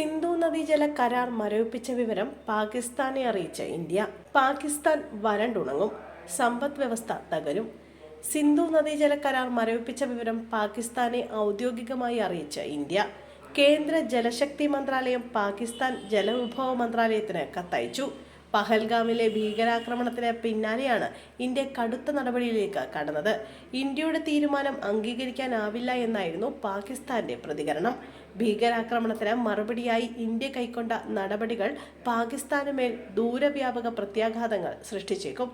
സിന്ധു നദീജല കരാർ മരവിപ്പിച്ച വിവരം പാകിസ്ഥാനെ അറിയിച്ച ഇന്ത്യ. പാകിസ്ഥാൻ വരണ്ടുണങ്ങും. സമ്പദ് വ്യവസ്ഥ തകരും. സിന്ധു നദീജല കരാർ മരവിപ്പിച്ച വിവരം പാകിസ്ഥാനെ ഔദ്യോഗികമായി അറിയിച്ച ഇന്ത്യ. കേന്ദ്ര ജലശക്തി മന്ത്രാലയം പാകിസ്ഥാൻ ജലവിഭവ മന്ത്രാലയത്തിന് കത്തയച്ചു. പഹൽഗാമിലെ ഭീകരാക്രമണത്തിന് പിന്നാലെയാണ് ഇന്ത്യ കടുത്ത നടപടിയിലേക്ക് കടന്നത്. ഇന്ത്യയുടെ തീരുമാനം അംഗീകരിക്കാനാവില്ല എന്നായിരുന്നു പാകിസ്ഥാന്റെ പ്രതികരണം. ഭീകരാക്രമണത്തിന് മറുപടിയായി ഇന്ത്യ കൈക്കൊണ്ട നടപടികൾ പാകിസ്ഥാന് മേൽ ദൂരവ്യാപക പ്രത്യാഘാതങ്ങൾ സൃഷ്ടിച്ചേക്കും.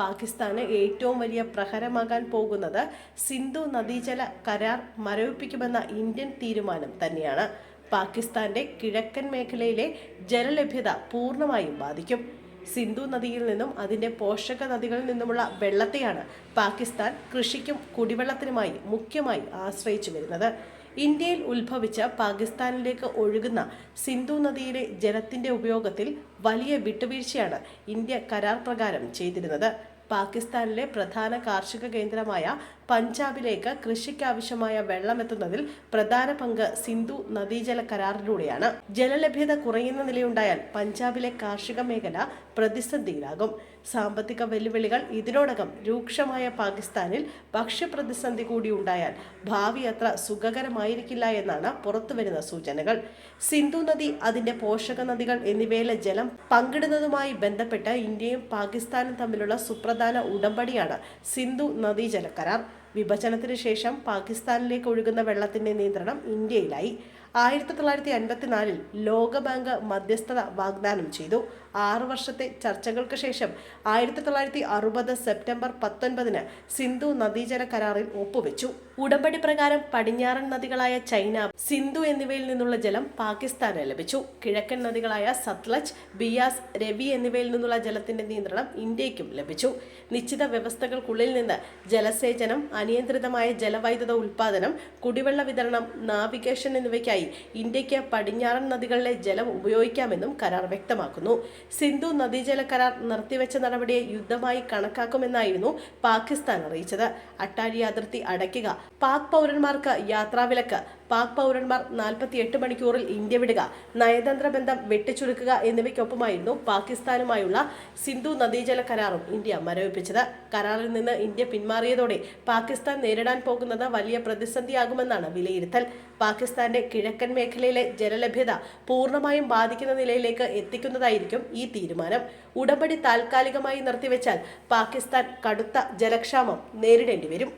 പാകിസ്ഥാന് ഏറ്റവും വലിയ പ്രഹരമാകാൻ പോകുന്നത് സിന്ധു നദീജല കരാർ മരവിപ്പിക്കുമെന്ന ഇന്ത്യൻ തീരുമാനം തന്നെയാണ്. പാകിസ്ഥാന്റെ കിഴക്കൻ മേഖലയിലെ ജലലഭ്യത പൂർണമായും ബാധിക്കും. സിന്ധു നദിയിൽ നിന്നും അതിന്റെ പോഷക നദികളിൽ നിന്നുമുള്ള വെള്ളത്തെയാണ് പാകിസ്ഥാൻ കൃഷിക്കും കുടിവെള്ളത്തിനുമായി മുഖ്യമായി ആശ്രയിച്ചു വരുന്നത്. ഇന്ത്യയിൽ ഉത്ഭവിച്ച പാകിസ്ഥാനിലേക്ക് ഒഴുകുന്ന സിന്ധു നദിയിലെ ജലത്തിന്റെ ഉപയോഗത്തിൽ വലിയ വിട്ടുവീഴ്ചയാണ് ഇന്ത്യ കരാർ പ്രകാരം ചെയ്തിരുന്നത്. പാകിസ്ഥാനിലെ പ്രധാന കാർഷിക കേന്ദ്രമായ പഞ്ചാബിലേക്ക് കൃഷിക്കാവശ്യമായ വെള്ളമെത്തുന്നതിൽ പ്രധാന പങ്ക് സിന്ധു നദീജല കരാറിലൂടെയാണ്. ജലലഭ്യത കുറയുന്ന നിലയുണ്ടായാൽ പഞ്ചാബിലെ കാർഷിക മേഖല പ്രതിസന്ധിയിലാകും. സാമ്പത്തിക വെല്ലുവിളികൾ ഇതിനോടകം രൂക്ഷമായ പാകിസ്ഥാനിൽ ഭക്ഷ്യപ്രതിസന്ധി കൂടി ഉണ്ടായാൽ ഭാവി അത്ര സുഖകരമായിരിക്കില്ല എന്നാണ് പുറത്തുവരുന്ന സൂചനകൾ. സിന്ധു നദി അതിന്റെ പോഷക നദികൾ എന്നിവയിലെ ജലം പങ്കിടുന്നതുമായി ബന്ധപ്പെട്ട് ഇന്ത്യയും പാകിസ്ഥാനും തമ്മിലുള്ള സുപ്രധാന ഉടമ്പടിയാണ് സിന്ധു നദീജല കരാർ. വിഭജനത്തിന് ശേഷം പാകിസ്ഥാനിലേക്ക് ഒഴുകുന്ന വെള്ളത്തിന്റെ നിയന്ത്രണം ഇന്ത്യയിലായി. ആയിരത്തി തൊള്ളായിരത്തി അൻപത്തിനാലിൽ ലോകബാങ്ക് മധ്യസ്ഥത വാഗ്ദാനം ചെയ്തു. ആറു വർഷത്തെ ചർച്ചകൾക്ക് ശേഷം ആയിരത്തി തൊള്ളായിരത്തി അറുപത് സെപ്റ്റംബർ പത്തൊൻപതിന് സിന്ധു നദീജല കരാറിൽ ഒപ്പുവെച്ചു. ഉടമ്പടി പ്രകാരം പടിഞ്ഞാറൻ നദികളായ ചൈന സിന്ധു എന്നിവയിൽ നിന്നുള്ള ജലം പാകിസ്ഥാന് ലഭിച്ചു. കിഴക്കൻ നദികളായ സത്ലജ് ബിയാസ് രവി എന്നിവയിൽ നിന്നുള്ള ജലത്തിന്റെ നിയന്ത്രണം ഇന്ത്യയ്ക്കും ലഭിച്ചു. നിശ്ചിത വ്യവസ്ഥകൾക്കുള്ളിൽ നിന്ന് ജലസേചനം അനിയന്ത്രിതമായ ജലവൈദ്യുത ഉൽപാദനം കുടിവെള്ള വിതരണം നാവിഗേഷൻ എന്നിവയ്ക്കായി ഇന്ത്യയ്ക്ക് പടിഞ്ഞാറൻ നദികളിലെ ജലം ഉപയോഗിക്കാമെന്നും കരാർ വ്യക്തമാക്കുന്നു. സിന്ധു നദീജല കരാർ നിർത്തിവെച്ച നടപടിയെ യുദ്ധമായി കണക്കാക്കുമെന്നായിരുന്നു പാകിസ്ഥാൻ അറിയിച്ചത്. അട്ടാരി അതിർത്തി അടയ്ക്കുക പാക് പൗരന്മാർക്ക് യാത്രാവിലക്ക് പാക് പൗരന്മാർ നാൽപ്പത്തിയെട്ട് മണിക്കൂറിൽ ഇന്ത്യ വിടുക നയതന്ത്ര ബന്ധം വെട്ടിച്ചുരുക്കുക എന്നിവയ്ക്കൊപ്പമായിരുന്നു പാകിസ്ഥാനുമായുള്ള സിന്ധു നദീജല കരാറും ഇന്ത്യ മരവിപ്പിച്ചത്. കരാറിൽ നിന്ന് ഇന്ത്യ പിന്മാറിയതോടെ പാകിസ്ഥാൻ നേരിടാൻ പോകുന്നത് വലിയ പ്രതിസന്ധിയാകുമെന്നാണ് വിലയിരുത്തൽ. പാകിസ്ഥാന്റെ കിഴക്കൻ മേഖലയിലെ ജലലഭ്യത പൂർണമായും ബാധിക്കുന്ന നിലയിലേക്ക് എത്തിക്കുന്നതായിരിക്കും ഈ തീരുമാനം. ഉടമ്പടി താൽക്കാലികമായി നിർത്തിവെച്ചാൽ പാകിസ്ഥാൻ കടുത്ത ജലക്ഷാമം നേരിടേണ്ടി വരും